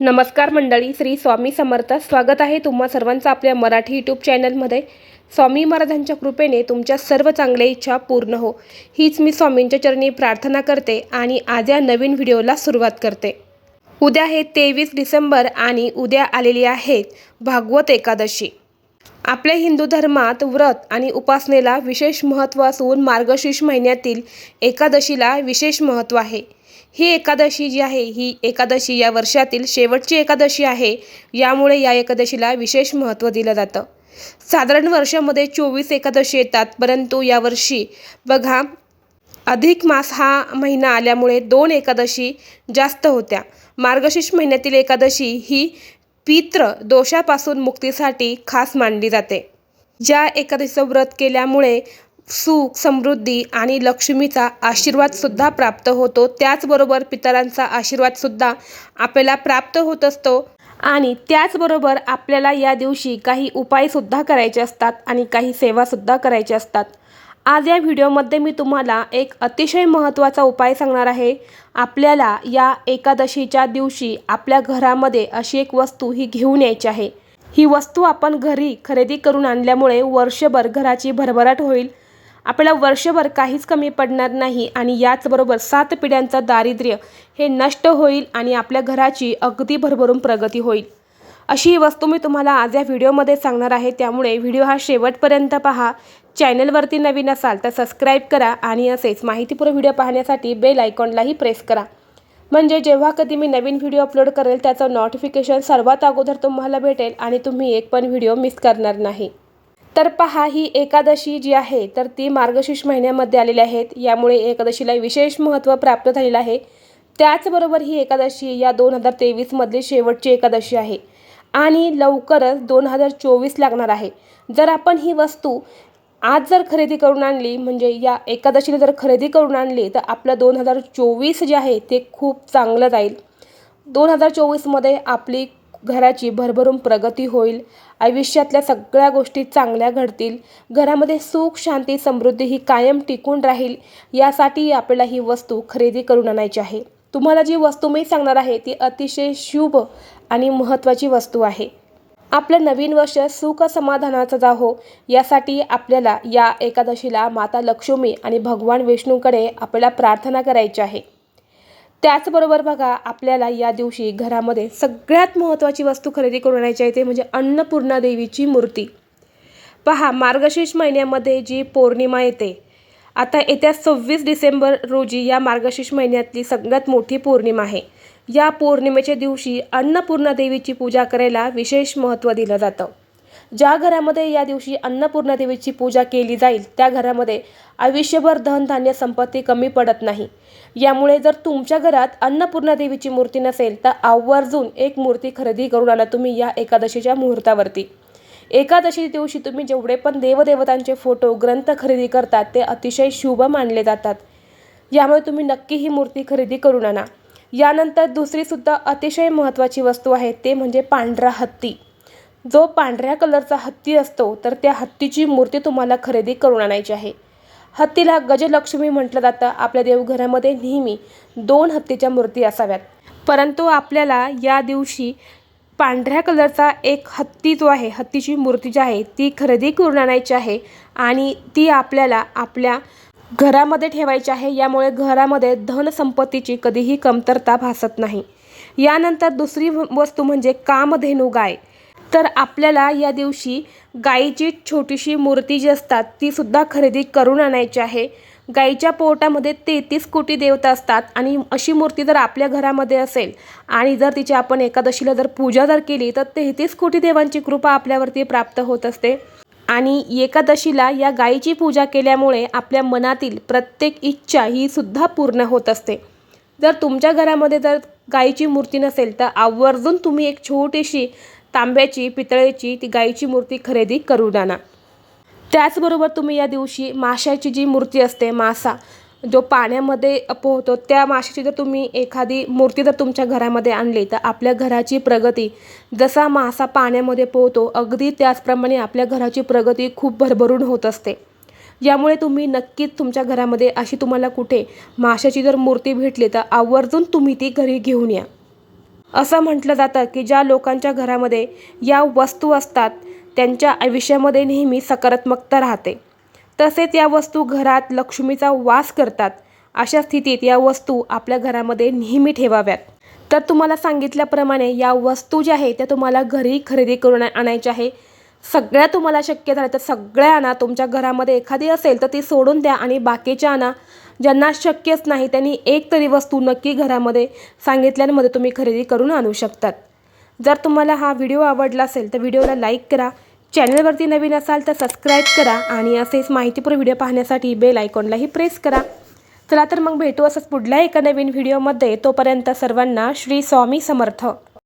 नमस्कार मंडळी श्री स्वामी समर्थ. स्वागत आहे तुम्हा सर्वांचं आपल्या मराठी यूट्यूब चॅनलमध्ये स्वामी महाराजांच्या कृपेने तुमच्या सर्व चांगल्या इच्छा पूर्ण हो. हीच मी स्वामींच्या चरणी प्रार्थना करते आणि आज या नवीन व्हिडिओला सुरुवात करते. उद्या आहे तेवीस डिसेंबर आणि उद्या आलेली आहे भागवत एकादशी. आपल्या हिंदू धर्मात व्रत आणि उपासनेला विशेष महत्त्व असून मार्गशीर्ष महिन्यातील एकादशीला विशेष महत्त्व आहे. ही एकादशी जी आहे ही एकादशी या वर्षातील शेवटची एकादशी आहे. यामुळे या एकादशीला विशेष महत्त्व दिलं जातं. साधारण वर्षामध्ये चोवीस एकादशी येतात परंतु यावर्षी बघा अधिक मास हा महिना आल्यामुळे दोन एकादशी जास्त होत्या. मार्गशीर्ष महिन्यातील एकादशी ही पित्र दोषापासून मुक्तीसाठी खास मानली जाते. ज्या एकादशीचं व्रत केल्यामुळे सुख समृद्धी आणि लक्ष्मीचा आशीर्वादसुद्धा प्राप्त होतो. त्याचबरोबर पितरांचा आशीर्वादसुद्धा आपल्याला प्राप्त होत असतो. आणि त्याचबरोबर आपल्याला या दिवशी काही उपायसुद्धा करायचे असतात आणि काही सेवासुद्धा करायच्या असतात. आज या व्हिडिओमध्ये मी तुम्हाला एक अतिशय महत्त्वाचा उपाय सांगणार आहे. आपल्याला या एकादशीच्या दिवशी आपल्या घरामध्ये अशी एक वस्तू ही घेऊन यायची आहे. ही वस्तू आपण घरी खरेदी करून आणल्यामुळे वर्षभर घराची भरभराट होईल. आपल्याला वर्षभर काहीच कमी पडणार नाही आणि याचबरोबर सात पिढ्यांचं दारिद्र्य हे नष्ट होईल आणि आपल्या घराची अगदी भरभरून प्रगती होईल. अशी वस्तू मी तुम्हाला आज या व्हिडिओमध्ये सांगणार आहे. त्यामुळे व्हिडिओ हा शेवटपर्यंत पहा. चॅनलवरती नवीन असाल तर सबस्क्राईब करा आणि असेच माहितीपूर्ण व्हिडिओ पाहण्यासाठी बेल आयकॉनलाही प्रेस करा. म्हणजे जेव्हा कधी मी नवीन व्हिडिओ अपलोड करेल त्याचं नोटिफिकेशन सर्वात अगोदर तुम्हाला भेटेल आणि तुम्ही एक पण व्हिडिओ मिस करणार नाही. तर पहा ही एकादशी जी आहे तर ती मार्गशीर्ष महिन्यामध्ये आलेली आहेत. यामुळे एकादशीला विशेष महत्त्व प्राप्त झालेलं आहे. त्याचबरोबर ही एकादशी या दोन हजार तेवीसमधली शेवटची एकादशी आहे. आणि लवकरच दोन हजार चोवीस लागणार आहे. जर आपण ही वस्तू आज जर खरेदी करून आणली म्हणजे या एकादशीला जर खरेदी करून आणली तर आपलं दोन हजार चोवीस जे आहे ते खूप चांगलं जाईल. दोन हजार चोवीसमध्ये आपली घराची भरभरून प्रगती होईल. आयुष्यातल्या सगळ्या गोष्टी चांगल्या घडतील. घरामध्ये सुख शांती समृद्धी ही कायम टिकून राहील. यासाठी आपल्याला ही वस्तू खरेदी करून आणायची आहे. तुम्हाला जी वस्तू मी सांगणार आहे ती अतिशय शुभ आणि महत्त्वाची वस्तू आहे. आपलं नवीन वर्ष सुख समाधानाचं जाहो यासाठी आपल्याला या एकादशीला माता लक्ष्मी आणि भगवान विष्णूकडे आपल्याला प्रार्थना करायची आहे. त्याचबरोबर बघा आपल्याला या दिवशी घरामध्ये सगळ्यात महत्त्वाची वस्तू खरेदी करून आणायची आहे ते म्हणजे अन्नपूर्णा देवीची मूर्ती. पहा मार्गशीर्ष महिन्यामध्ये जी पौर्णिमा येते आता येत्या सव्वीस डिसेंबर रोजी या मार्गशीर्ष महिन्यातली सगळ्यात मोठी पौर्णिमा आहे. या पौर्णिमेच्या दिवशी अन्नपूर्णा देवीची पूजा करायला विशेष महत्त्व दिलं जातं. ज्या घरामध्ये या दिवशी अन्नपूर्णा देवीची पूजा केली जाईल त्या घरामध्ये आयुष्यभर धनधान्य संपत्ती कमी पडत नाही. यामुळे जर तुमच्या घरात अन्नपूर्णा देवीची मूर्ती नसेल तर आवर्जून एक मूर्ती खरेदी करून आणा तुम्ही या एकादशीच्या मुहूर्तावरती. एकादशी दिवशी तुम्ही जेवढे पण देवदेवतांचे फोटो ग्रंथ खरेदी करतात ते अतिशय शुभ मानले जातात. यामुळे तुम्ही नक्की ही मूर्ती खरेदी करून आणा. यानंतर दुसरीसुद्धा अतिशय महत्त्वाची वस्तू आहे ते म्हणजे पांढरा हत्ती. जो पांढऱ्या कलरचा हत्ती असतो तर त्या हत्तीची मूर्ती तुम्हाला खरेदी करून आणायची आहे. हत्तीला गजलक्ष्मी म्हटलं जातं. आपल्या देवघरामध्ये नेहमी दोन हत्तीच्या मूर्ती असाव्यात. परंतु आपल्याला या दिवशी पांढऱ्या कलरचा एक हत्ती जो आहे हत्तीची मूर्ती जी आहे ती खरेदी करून आणायची आहे आणि ती आपल्याला आपल्या घरामध्ये ठेवायची आहे. यामुळे घरामध्ये धनसंपत्तीची कधीही कमतरता भासत नाही. यानंतर दुसरी वस्तू म्हणजे कामधेनू गाय तर आपल्याला या दिवशी गाईची छोटीशी मूर्ती जी असतात तीसुद्धा खरेदी करून आणायची आहे. गाईच्या पोटामध्ये तेहतीस कोटी देवता असतात आणि अशी मूर्ती जर आपल्या घरामध्ये असेल आणि जर तिची आपण एकादशीला जर पूजा जर केली तर तेहतीस कोटी देवांची कृपा आपल्यावरती प्राप्त होत असते. आणि एकादशीला या गाईची पूजा केल्यामुळे आपल्या मनातील प्रत्येक इच्छा ही सुद्धा पूर्ण होत असते. जर तुमच्या घरामध्ये जर गाईची मूर्ती नसेल तर आवर्जून तुम्ही एक छोटीशी तांब्याची पितळेची ती गाईची मूर्ती खरेदी करून आणा त्याचबरोबर तुम्ही या दिवशी माशाची जी मूर्ती असते मासा जो पाण्यामध्ये पोहतो त्या माशाची जर तुम्ही एखादी मूर्ती जर तुमच्या घरामध्ये आणली तर आपल्या घराची प्रगती जसा मासा पाण्यामध्ये पोहतो अगदी त्याचप्रमाणे आपल्या घराची प्रगती खूप भरभरून होत असते. यामुळे तुम्ही नक्कीच तुमच्या घरामध्ये अशी तुम्हाला कुठे माशाची जर मूर्ती भेटली तर आवर्जून तुम्ही ती घरी घेऊन या. असं म्हटलं जातं की ज्या लोकांच्या घरामध्ये या वस्तू असतात त्यांच्या आयुष्यामध्ये नेहमी सकारात्मकता राहते. तसेच या वस्तू घरात लक्ष्मीचा वास करतात अशा स्थितीत या वस्तू आपल्या घरामध्ये नेहमी ठेवाव्यात. तर तुम्हाला सांगितल्याप्रमाणे या वस्तू ज्या आहेत त्या तुम्हाला घरी खरेदी करून आणायच्या आहे सगळ्या तुम्हाला शक्य झाल्या तर सगळ्या आणा. तुमच्या घरामध्ये एखादी असेल तर ती सोडून द्या आणि बाकीच्या आणा. ज्यांना शक्यच नाही त्यांनी एक तरी वस्तू नक्की घरामध्ये सांगितल्यांमध्ये तुम्ही खरेदी करून आणू शकतात. जर तुम्हाला हा व्हिडिओ आवडला असेल तर व्हिडिओला लाईक करा चॅनलवरती नवीन असाल तर सबस्क्राईब करा आणि असेच माहितीपूर्ण व्हिडिओ पाहण्यासाठी बेल आयकॉनलाही प्रेस करा. चला तर मग भेटू असंच पुढल्या एका नवीन व्हिडिओमध्ये. तोपर्यंत सर्वांना श्री स्वामी समर्थ.